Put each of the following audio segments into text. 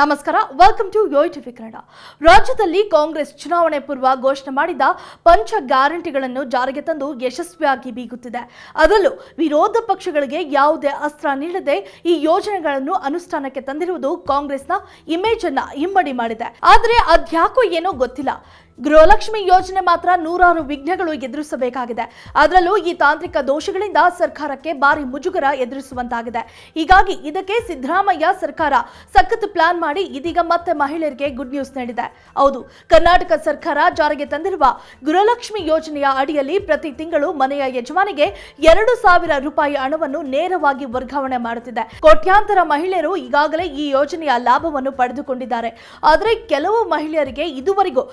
ನಮಸ್ಕಾರ welcome to Yo TV Kannada. ರಾಜ್ಯದಲ್ಲಿ ಕಾಂಗ್ರೆಸ್ ಚುನಾವಣೆ ಪೂರ್ವ ಘೋಷಣೆ ಮಾಡಿದ ಪಂಚ ಗ್ಯಾರಂಟಿಗಳನ್ನು ಜಾರಿಗೆ ತಂದು ಯಶಸ್ವಿಯಾಗಿ ಬೀಗುತ್ತಿದೆ. ಅದರಲ್ಲೂ ವಿರೋಧ ಪಕ್ಷಗಳಿಗೆ ಯಾವುದೇ ಅಸ್ತ್ರ ನೀಡದೆ ಈ ಯೋಜನೆಗಳನ್ನು ಅನುಷ್ಠಾನಕ್ಕೆ ತಂದಿರುವುದು ಕಾಂಗ್ರೆಸ್ನ ಇಮೇಜ್ ಅನ್ನ ಇಮ್ಮಡಿ ಮಾಡಿದೆ. ಆದರೆ ಅದ್ಯಾಕೋ ಏನೋ ಗೊತ್ತಿಲ್ಲ. ಗೃಹಲಕ್ಷ್ಮಿ ಯೋಜನೆ ಮಾತ್ರ ನೂರಾರು ವಿಘ್ನಗಳು ಎದುರಿಸಬೇಕಾಗಿದೆ. ಅದರಲ್ಲೂ ಈ ತಾಂತ್ರಿಕ ದೋಷಗಳಿಂದ ಸರ್ಕಾರಕ್ಕೆ ಭಾರಿ ಮುಜುಗರ ಎದುರಿಸುವಂತಾಗಿದೆ. ಹೀಗಾಗಿ ಇದಕ್ಕೆ ಸಿದ್ದರಾಮಯ್ಯ ಸರ್ಕಾರ ಸಖತ್ ಪ್ಲಾನ್ ಮಾಡಿ ಇದೀಗ ಮತ್ತೆ ಮಹಿಳೆಯರಿಗೆ ಗುಡ್ ನ್ಯೂಸ್ ನೀಡಿದೆ. ಹೌದು, ಕರ್ನಾಟಕ ಸರ್ಕಾರ ಜಾರಿಗೆ ತಂದಿರುವ ಗೃಹಲಕ್ಷ್ಮಿ ಯೋಜನೆಯ ಅಡಿಯಲ್ಲಿ ಪ್ರತಿ ತಿಂಗಳು ಮನೆಯ ಯಜಮಾನಿಗೆ ಎರಡು ಸಾವಿರ ರೂಪಾಯಿ ಹಣವನ್ನು ನೇರವಾಗಿ ವರ್ಗಾವಣೆ ಮಾಡುತ್ತಿದೆ. ಕೋಟ್ಯಾಂತರ ಮಹಿಳೆಯರು ಈಗಾಗಲೇ ಈ ಯೋಜನೆಯ ಲಾಭವನ್ನು ಪಡೆದುಕೊಂಡಿದ್ದಾರೆ. ಆದರೆ ಕೆಲವು ಮಹಿಳೆಯರಿಗೆ ಇದುವರೆಗೂ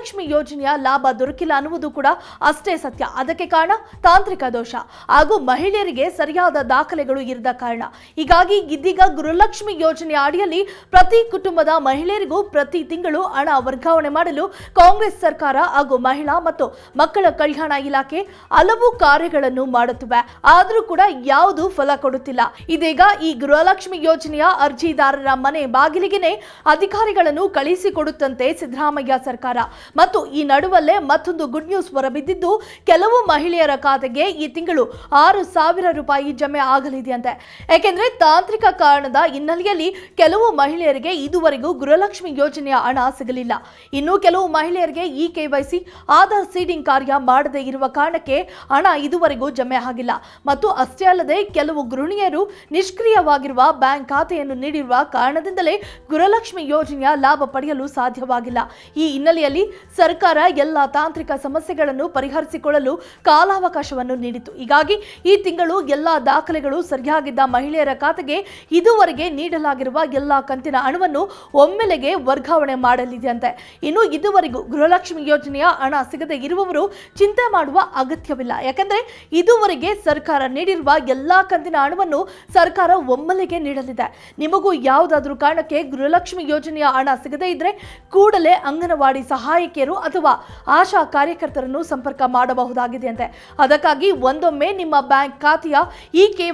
ಗೃಹಲಕ್ಷ್ಮಿ ಯೋಜನೆಯ ಲಾಭ ದೊರಕಿಲ್ಲ ಅನ್ನುವುದು ಕೂಡ ಅಷ್ಟೇ ಸತ್ಯ. ಅದಕ್ಕೆ ಕಾರಣ ತಾಂತ್ರಿಕ ದೋಷ. ಹಾಗೂ ಮಹಿಳೆಯರಿಗೆ ಸರಿಯಾದ ದಾಖಲೆಗಳು ಇರದ ಕಾರಣ. ಹೀಗಾಗಿ ಇದೀಗ ಗೃಹಲಕ್ಷ್ಮಿ ಯೋಜನೆಯ ಅಡಿಯಲ್ಲಿ ಪ್ರತಿ ಕುಟುಂಬದ ಮಹಿಳೆಯರಿಗೂ ಪ್ರತಿ ತಿಂಗಳು ಹಣ ವರ್ಗಾವಣೆ ಮಾಡಲು ಕಾಂಗ್ರೆಸ್ ಸರ್ಕಾರ ಹಾಗೂ ಮಹಿಳಾ ಮತ್ತು ಮಕ್ಕಳ ಕಲ್ಯಾಣ ಇಲಾಖೆ ಹಲವು ಕಾರ್ಯಗಳನ್ನು ಮಾಡುತ್ತಿವೆ. ಆದರೂ ಕೂಡ ಯಾವುದು ಫಲ ಕೊಡುತ್ತಿಲ್ಲ. ಇದೀಗ ಈ ಗೃಹಲಕ್ಷ್ಮಿ ಯೋಜನೆಯ ಅರ್ಜಿದಾರರ ಮನೆ ಬಾಗಿಲಿಗೆನೆ ಅಧಿಕಾರಿಗಳನ್ನು ಕಳಿಸಿಕೊಡುತ್ತಂತೆ ಸಿದ್ದರಾಮಯ್ಯ ಸರ್ಕಾರ. ಮತ್ತು ಈ ನಡುವಲ್ಲೇ ಮತ್ತೊಂದು ಗುಡ್ ನ್ಯೂಸ್ ಹೊರಬಿದ್ದಿದ್ದು, ಕೆಲವು ಮಹಿಳೆಯರ ಖಾತೆಗೆ ಈ ತಿಂಗಳು ಆರು ಸಾವಿರ ರೂಪಾಯಿ ಜಮೆ ಆಗಲಿದೆಯಂತೆ. ಯಾಕೆಂದ್ರೆ ತಾಂತ್ರಿಕ ಕಾರಣದ ಹಿನ್ನೆಲೆಯಲ್ಲಿ ಕೆಲವು ಮಹಿಳೆಯರಿಗೆ ಇದುವರೆಗೂ ಗೃಹಲಕ್ಷ್ಮಿ ಯೋಜನೆಯ ಹಣ ಸಿಗಲಿಲ್ಲ. ಇನ್ನು ಕೆಲವು ಮಹಿಳೆಯರಿಗೆ ಈ ಕೆವೈಸಿ ಆಧಾರ್ ಸೀಡಿಂಗ್ ಕಾರ್ಯ ಮಾಡದೇ ಇರುವ ಕಾರಣಕ್ಕೆ ಹಣ ಇದುವರೆಗೂ ಜಮೆ ಆಗಿಲ್ಲ. ಮತ್ತು ಅಷ್ಟೇ ಅಲ್ಲದೆ ಕೆಲವು ಗೃಹಿಣಿಯರು ನಿಷ್ಕ್ರಿಯವಾಗಿರುವ ಬ್ಯಾಂಕ್ ಖಾತೆಯನ್ನು ನೀಡಿರುವ ಕಾರಣದಿಂದಲೇ ಗೃಹಲಕ್ಷ್ಮಿ ಯೋಜನೆಯ ಲಾಭ ಪಡೆಯಲು ಸಾಧ್ಯವಾಗಿಲ್ಲ. ಈ ಹಿನ್ನೆಲೆಯಲ್ಲಿ ಸರ್ಕಾರ ಎಲ್ಲ ತಾಂತ್ರಿಕ ಸಮಸ್ಯೆಗಳನ್ನು ಪರಿಹರಿಸಿಕೊಳ್ಳಲು ಕಾಲಾವಕಾಶವನ್ನು ನೀಡಿತು ಹೀಗಾಗಿ ಈ ತಿಂಗಳು ಎಲ್ಲ ದಾಖಲೆಗಳು ಸರಿಯಾಗಿದ್ದ ಮಹಿಳೆಯರ ಖಾತೆಗೆ ಇದುವರೆಗೆ ನೀಡಲಾಗಿರುವ ಎಲ್ಲ ಕಂತಿನ ಹಣವನ್ನು ಒಮ್ಮೆಲೆಗೆ ವರ್ಗಾವಣೆ ಮಾಡಲಿದೆಯಂತೆ. ಇನ್ನು ಇದುವರೆಗೂ ಗೃಹಲಕ್ಷ್ಮಿ ಯೋಜನೆಯ ಹಣ ಸಿಗದೆ ಇರುವವರು ಚಿಂತೆ ಮಾಡುವ ಅಗತ್ಯವಿಲ್ಲ. ಯಾಕೆಂದರೆ ಇದುವರೆಗೆ ಸರ್ಕಾರ ನೀಡಿರುವ ಎಲ್ಲಾ ಕಂತಿನ ಹಣವನ್ನು ಸರ್ಕಾರ ಒಮ್ಮೆಲೆಗೆ ನೀಡಲಿದೆ. ನಿಮಗೂ ಯಾವುದಾದ್ರೂ ಕಾರಣಕ್ಕೆ ಗೃಹಲಕ್ಷ್ಮಿ ಯೋಜನೆಯ ಹಣ ಸಿಗದೇ ಇದ್ರೆ ಕೂಡಲೇ ಅಂಗನವಾಡಿ ಸಹಾಯಕಿಯರು ಅಥವಾ ಆಶಾ ಕಾರ್ಯಕರ್ತರನ್ನು ಸಂಪರ್ಕ ಮಾಡಬಹುದಾಗಿದೆ ಅಂತೆ ಅದಕ್ಕಾಗಿ ಒಂದೊಮ್ಮೆ ನಿಮ್ಮ ಬ್ಯಾಂಕ್ ಖಾತೆಯ ಈ ಕೆ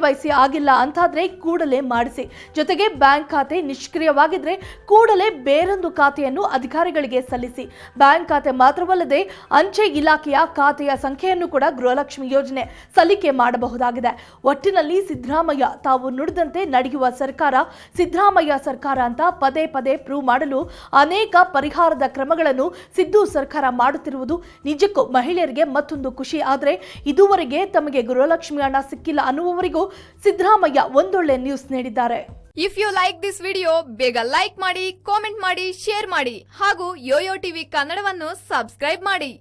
ಆಗಿಲ್ಲ ಅಂತಾದ್ರೆ ಕೂಡಲೇ ಮಾಡಿಸಿ. ಜೊತೆಗೆ ಬ್ಯಾಂಕ್ ಖಾತೆ ನಿಷ್ಕ್ರಿಯವಾಗಿದ್ರೆ ಕೂಡಲೇ ಬೇರೊಂದು ಖಾತೆಯನ್ನು ಅಧಿಕಾರಿಗಳಿಗೆ ಸಲ್ಲಿಸಿ. ಬ್ಯಾಂಕ್ ಖಾತೆ ಮಾತ್ರವಲ್ಲದೆ ಅಂಚೆ ಇಲಾಖೆಯ ಖಾತೆಯ ಸಂಖ್ಯೆಯನ್ನು ಕೂಡ ಗೃಹಲಕ್ಷ್ಮಿ ಯೋಜನೆ ಸಲ್ಲಿಕೆ ಮಾಡಬಹುದಾಗಿದೆ. ಒಟ್ಟಿನಲ್ಲಿ ಸಿದ್ದರಾಮಯ್ಯ, ತಾವು ನುಡಿದಂತೆ ನಡೆಯುವ ಸರ್ಕಾರ ಸಿದ್ದರಾಮಯ್ಯ ಸರ್ಕಾರ ಅಂತ ಪದೇ ಪದೇ ಪ್ರೂವ್ ಮಾಡಲು ಅನೇಕ ಪರಿಹಾರದ ಕ್ರಮಗಳನ್ನು ಸಿದ್ದು ಸರ್ಕಾರ ಮಾಡುತ್ತಿರುವುದು ನಿಜಕ್ಕೂ ಮಹಿಳೆಯರಿಗೆ ಮತ್ತೊಂದು ಖುಷಿ. ಆದರೆ ಇದುವರೆಗೆ ತಮಗೆ ಗೃಹಲಕ್ಷ್ಮಿ ಹಣ ಸಿಕ್ಕಿಲ್ಲ ಅನ್ನುವವರಿಗೂ ಸಿದ್ದರಾಮಯ್ಯ ಒಂದೊಳ್ಳೆ ನ್ಯೂಸ್ ನೀಡಿದ್ದಾರೆ. If you like this video ಬೇಗ ಲೈಕ್ ಮಾಡಿ ಕಾಮೆಂಟ್ ಮಾಡಿ ಶೇರ್ ಮಾಡಿ ಹಾಗೂ ಯೋಯೋ ಟಿವಿ ಕನ್ನಡವನ್ನು ಸಬ್ಸ್ಕ್ರೈಬ್ ಮಾಡಿ.